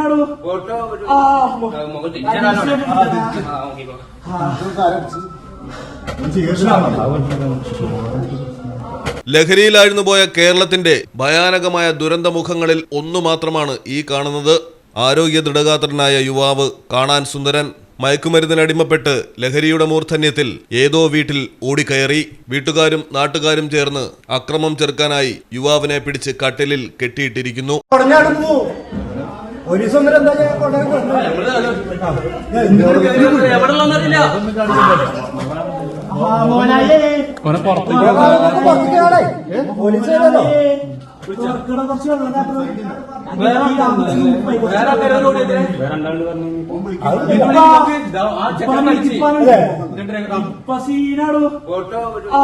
Photo ആ, ലഹരിയിലായിരുന്നു പോയ കേരളത്തിന്റെ ഭയാനകമായ ദുരന്തമുഖങ്ങളിൽ ഒന്നു മാത്രമാണ് ഈ കാണുന്നത്. ആരോഗ്യ ദൃഢഗാത്രനായ യുവാവ് കാണാൻ സുന്ദരൻ മയക്കുമരുന്നിനടിമപ്പെട്ട് ലഹരിയുടെ മൂർധന്യത്തിൽ ഏതോ വീട്ടിൽ ഓടിക്കയറി. വീട്ടുകാരും നാട്ടുകാരും ചേർന്ന് അക്രമം ചെറുക്കാനായി യുവാവിനെ പിടിച്ച് കട്ടിലിൽ കെട്ടിയിട്ടിരിക്കുന്നു. ഒരു ദിവസം വരെ എന്താ പുറത്തേക്ക് ആളെ. പോലീസ് വരുമല്ലോ. ചെറുക്കട കുറച്ച് വെള്ളം കാട്ടുന്നു. വേറെ ആൾക്കാരെ ഓടിയതിനെ അല്ലേ? ഇപ്പൊ സീനാടോ ഫോട്ടോ ആ,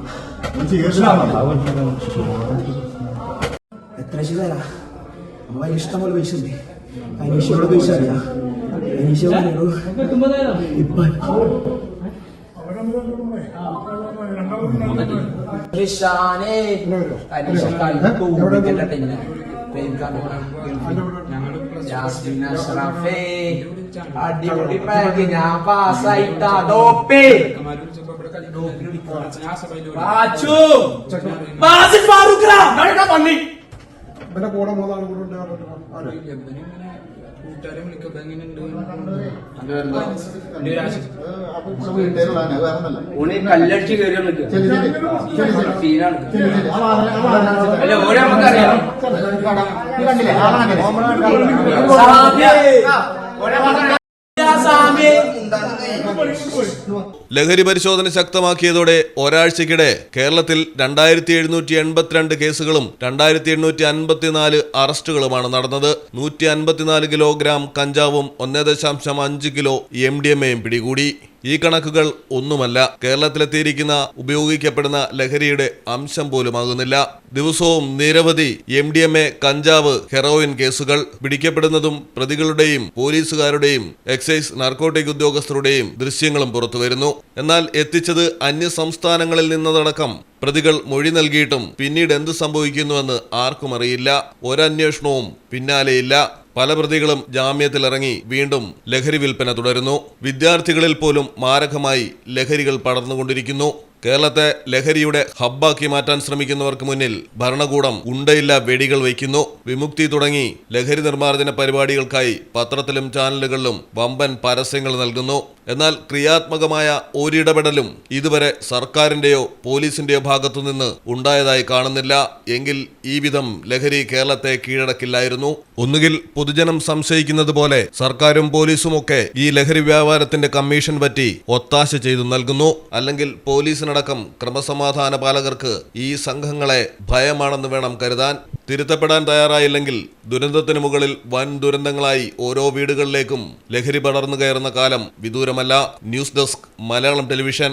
മുഖം തിരിച്ചാലോ ആ നോക്കിക്കോ എത്ര ശരി തരാ അമ്മ ഇഷ്ടം പോലെ പൈസ ഉണ്ട്. അനീഷയോട് പൈസ അറിയാം. അനീഷ ഇപ്പൊ. അനീഷ ജാസ്മിൻ അഷ്റഫേ അടിപൊളി പാക്ക്. ഞാൻ പാസ്സായിട്ടാ ഡോപ്പേ ബാച്ചു ബാസിൽ ഫാറൂഖ് റാ. നടക്കാ പന്നി. ഓനെ കല്ലടിച്ച് കയറി നിൽക്കുക സീനാണ് അല്ല ഓനെ നമുക്കറിയാം. ലഹരി പരിശോധന ശക്തമാക്കിയതോടെ ഒരാഴ്ചക്കിടെ കേരളത്തിൽ രണ്ടായിരത്തി എഴുന്നൂറ്റി എൺപത്തിരണ്ട് കേസുകളും രണ്ടായിരത്തി എണ്ണൂറ്റി അൻപത്തിനാല് അറസ്റ്റുകളുമാണ് നടന്നത്. നൂറ്റി അൻപത്തിനാല് കിലോഗ്രാം കഞ്ചാവും ഒന്നേ ദശാംശം അഞ്ച് കിലോ എം ഡി എം എയും പിടികൂടി. ഈ കണക്കുകൾ ഒന്നുമല്ല. കേരളത്തിലെത്തിയിരിക്കുന്ന ഉപയോഗിക്കപ്പെടുന്ന ലഹരിയുടെ അംശം പോലുമാകുന്നില്ല. ദിവസവും നിരവധി എം ഡി എം എ കഞ്ചാവ് ഹെറോയിൻ കേസുകൾ പിടിക്കപ്പെടുന്നതും പ്രതികളുടെയും പോലീസുകാരുടെയും എക്സൈസ് നാർക്കോട്ടിക് ഉദ്യോഗസ്ഥരുടെയും ദൃശ്യങ്ങളും പുറത്തുവരുന്നു. എന്നാൽ എത്തിച്ചത് അന്യ സംസ്ഥാനങ്ങളിൽ നിന്നതടക്കം പ്രതികൾ മൊഴി നൽകിയിട്ടും പിന്നീട് എന്ത് സംഭവിക്കുന്നുവെന്ന് ആർക്കും അറിയില്ല. ഒരന്വേഷണവും പിന്നാലെയില്ല. പല പ്രതികളും ജാമ്യത്തിലിറങ്ങി വീണ്ടും ലഹരി വിൽപ്പന തുടരുന്നു. വിദ്യാർത്ഥികളിൽ പോലും മാരകമായി ലഹരികൾ പടർന്നുകൊണ്ടിരിക്കുന്നു. കേരളത്തെ ലഹരിയുടെ ഹബ്ബാക്കി മാറ്റാൻ ശ്രമിക്കുന്നവർക്ക് മുന്നിൽ ഭരണകൂടം ഉണ്ടയില്ല വെടികൾ വയ്ക്കുന്നു. വിമുക്തി തുടങ്ങി. ലഹരി നിർമ്മാർജന പരിപാടികൾക്കായി പത്രത്തിലും ചാനലുകളിലും വമ്പൻ പരസ്യങ്ങൾ നൽകുന്നു. എന്നാൽ ക്രിയാത്മകമായ ഒരിടപെടലും ഇതുവരെ സർക്കാരിന്റെയോ പോലീസിന്റെയോ ഭാഗത്തുനിന്ന് ഉണ്ടായതായി കാണുന്നില്ല. എങ്കിൽ ഈ വിധം ലഹരി കേരളത്തെ കീഴടക്കില്ലായിരുന്നു. ഒന്നുകിൽ പൊതുജനം സംശയിക്കുന്നത് പോലെ സർക്കാരും പോലീസും ഒക്കെ ഈ ലഹരി വ്യാപാരത്തിന്റെ കമ്മീഷൻ പറ്റി ഒത്താശ ചെയ്തു നൽകുന്നു. അല്ലെങ്കിൽ പോലീസിനടക്കം ക്രമസമാധാന പാലകർക്ക് ഈ സംഘങ്ങളെ ഭയമാണെന്ന് വേണം കരുതാൻ. തിരുത്തപ്പെടാൻ തയ്യാറായില്ലെങ്കിൽ ദുരന്തത്തിന് മുകളിൽ വൻ ദുരന്തങ്ങളായി ഓരോ വീടുകളിലേക്കും ലഹരി പടർന്നു കയറുന്ന കാലം വിദൂരമല്ല. News desk Malayalam television.